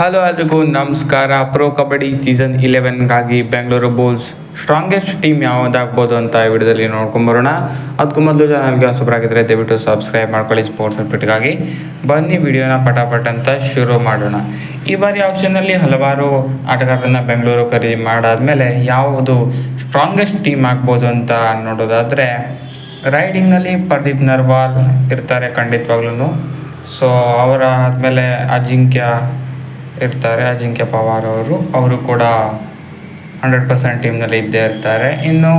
Hello ಎಲ್ರಿಗೂ, ನಮಸ್ಕಾರ. Pro kabaddi season ಇಲೆವೆನ್ಗಾಗಿ ಬೆಂಗಳೂರು ಬುಲ್ಸ್ ಸ್ಟ್ರಾಂಗೆಸ್ಟ್ ಟೀಮ್ ಯಾವುದಾಗ್ಬೋದು ಅಂತ ಈ ವಿಡಿಯೋದಲ್ಲಿ ನೋಡ್ಕೊಂಬರೋಣ ಅದಕ್ಕೂ ಮೊದಲು ಚಾನಲ್ಗೆ ಹೊಸಬರಾಗಿದ್ದರೆ ದಯವಿಟ್ಟು ಸಬ್ಸ್ಕ್ರೈಬ್ ಮಾಡ್ಕೊಳ್ಳಿ ಸ್ಪೋರ್ಟ್ಸ್ ಅಪ್ಡೇಟ್ಗಾಗಿ ಬನ್ನಿ ವಿಡಿಯೋನ ಪಟಾಪಟ್ ಅಂತ ಶುರು ಮಾಡೋಣ. ಈ ಬಾರಿ ಆಪ್ಷನ್ನಲ್ಲಿ ಹಲವಾರು ಆಟಗಾರರನ್ನು ಬೆಂಗಳೂರು ಖರೀದಿ ಮಾಡಾದಮೇಲೆ ಯಾವುದು ಸ್ಟ್ರಾಂಗೆಸ್ಟ್ ಟೀಮ್ ಆಗ್ಬೋದು ಅಂತ ನೋಡೋದಾದರೆ ರೈಡಿಂಗ್ನಲ್ಲಿ ಪ್ರದೀಪ್ ನರ್ವಾಲ್ ಇರ್ತಾರೆ ಖಂಡಿತವಾಗ್ಲೂ ಸೊ ಅವರ ಆದಮೇಲೆ ಅಜಿಂಕ್ಯ ಇರ್ತಾರೆ ಅಜಿಂಕ್ಯ ಪವಾರ್ ಅವರು. ಅವರು ಕೂಡ ಹಂಡ್ರೆಡ್ ಪರ್ಸೆಂಟ್ ಟೀಮ್ನಲ್ಲಿ ಇದ್ದೇ ಇರ್ತಾರೆ. ಇನ್ನು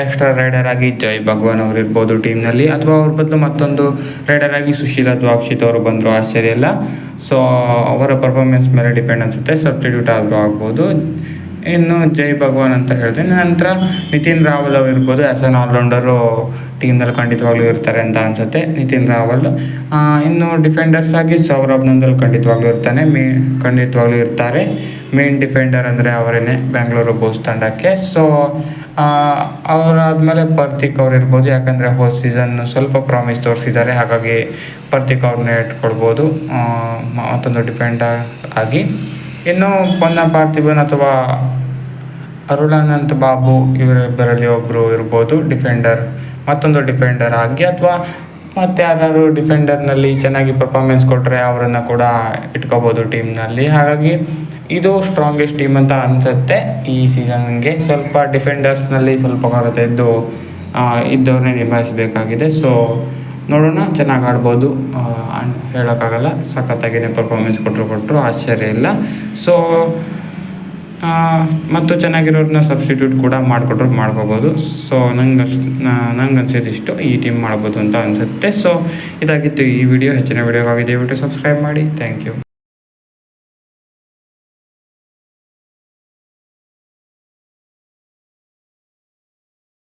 ಎಕ್ಸ್ಟ್ರಾ ರೈಡರ್ ಆಗಿ ಜೈ ಭಗವಾನ್ ಅವರು ಇರ್ಬೋದು ಟೀಮ್ನಲ್ಲಿ ಅಥವಾ ಅವ್ರ ಬದಲು ಮತ್ತೊಂದು ರೈಡರ್ ಆಗಿ ಸುಶೀಲ, ದ್ವಾಕ್ಷಿತ್ ಅವರು ಬಂದರು, ಆಶ್ಚರ್ಯ ಇಲ್ಲ. ಸೊ ಅವರ ಪರ್ಫಾರ್ಮೆನ್ಸ್ ಮೇಲೆ ಡಿಪೆಂಡ್ ಅನಿಸುತ್ತೆ. ಸಬ್ಸ್ಟಿಟ್ಯೂಟ್ ಆದರೂ ಆಗ್ಬೋದು. ಇನ್ನು ಜೈ ಭಗವಾನ್ ಅಂತ ಹೇಳಿದೆ ನಂತರ ನಿತಿನ್ ರಾವಲ್ ಅವರು ಇರ್ಬೋದು ಆ್ಯಸ್ ಅನ್ ಆಲ್ರೌಂಡರು ಟೀಮ್ನಲ್ಲಿ ಖಂಡಿತವಾಗ್ಲೂ ಇರ್ತಾರೆ ಅಂತ ಅನ್ಸುತ್ತೆ ನಿತಿನ್ ರಾವಲ್. ಇನ್ನು ಡಿಫೆಂಡರ್ಸ್ ಆಗಿ ಸೌರಭ್ ನಂದಲ್ ಖಂಡಿತವಾಗ್ಲೂ ಇರ್ತಾನೆ, ಮೇ, ಖಂಡಿತವಾಗ್ಲೂ ಇರ್ತಾರೆ. ಮೇನ್ ಡಿಫೆಂಡರ್ ಅಂದರೆ ಅವರೇನೆ ಬೆಂಗಳೂರು ಬೋಸ್ ತಂಡಕ್ಕೆ. ಸೊ ಅವರಾದಮೇಲೆ ಪರ್ತಿಕ್ ಅವ್ರು ಇರ್ಬೋದು, ಯಾಕಂದರೆ ಹೋದ ಸೀಸನ್ ಸ್ವಲ್ಪ ಪ್ರಾಮಿಸ್ ತೋರಿಸಿದ್ದಾರೆ, ಹಾಗಾಗಿ ಪರ್ತಿಕ್ ಅವ್ರನ್ನ ಇಟ್ಕೊಳ್ಬೋದು ಮತ್ತೊಂದು ಡಿಪೆಂಡ್ ಆಗಿ. ಇನ್ನು ಪೊನ್ನ ಪಾರ್ಥಿಬನ್ ಅಥವಾ ಅರುಳಾನಂತ್ ಬಾಬು ಇವರಿಬ್ಬರಲ್ಲಿ ಒಬ್ಬರು ಇರ್ಬೋದು ಡಿಫೆಂಡರ್ ಮತ್ತೊಂದು ಡಿಫೆಂಡರ್ ಆಗಿ, ಅಥವಾ ಮತ್ತೆ ಯಾರು ಡಿಫೆಂಡರ್ನಲ್ಲಿ ಚೆನ್ನಾಗಿ ಪರ್ಫಾರ್ಮೆನ್ಸ್ ಕೊಟ್ಟರೆ ಅವರನ್ನು ಕೂಡ ಇಟ್ಕೋಬೋದು ಟೀಮ್ನಲ್ಲಿ ಹಾಗಾಗಿ ಇದು ಸ್ಟ್ರಾಂಗೆಸ್ಟ್ ಟೀಮ್ ಅಂತ ಅನಿಸುತ್ತೆ ಈ ಸೀಸನ್ಗೆ ಸ್ವಲ್ಪ ಡಿಫೆಂಡರ್ಸ್ನಲ್ಲಿ ಸ್ವಲ್ಪ ಕೊರತೆ ಇದ್ದು ಇದ್ದವ್ರನ್ನೇ ನಿಭಾಯಿಸಬೇಕಾಗಿದೆ. ಸೊ ನೋಡೋಣ, ಚೆನ್ನಾಗಿ ಆಡ್ಬೋದು. ಹೇಳೋಕ್ಕಾಗಲ್ಲ. ಸಖತ್ತಾಗಿನ ಪರ್ಫಾರ್ಮೆನ್ಸ್ ಕೊಟ್ಟರು ಕೊಟ್ಟರು ಆಶ್ಚರ್ಯ ಇಲ್ಲ. ಸೊ ಮತ್ತು ಚೆನ್ನಾಗಿರೋರನ್ನ ಸಬ್ಸ್ಟಿಟ್ಯೂಟ್ ಕೂಡ ಮಾಡಿಕೊಟ್ರು ಮಾಡ್ಕೋಬೋದು. ಸೊ ನಂಗೆ ಅಷ್ಟು ನಂಗೆ ಅನ್ಸಿದ್ದು ಇಷ್ಟು. ಈ ಟೀಮ್ ಮಾಡ್ಬೋದು ಅಂತ ಅನಿಸುತ್ತೆ. ಸೊ ಇದಾಗಿತ್ತು ಈ ವಿಡಿಯೋ ಹೆಚ್ಚಿನ ವಿಡಿಯೋಗಾಗಿ ದಯವಿಟ್ಟು ಸಬ್ಸ್ಕ್ರೈಬ್ ಮಾಡಿ. Thank you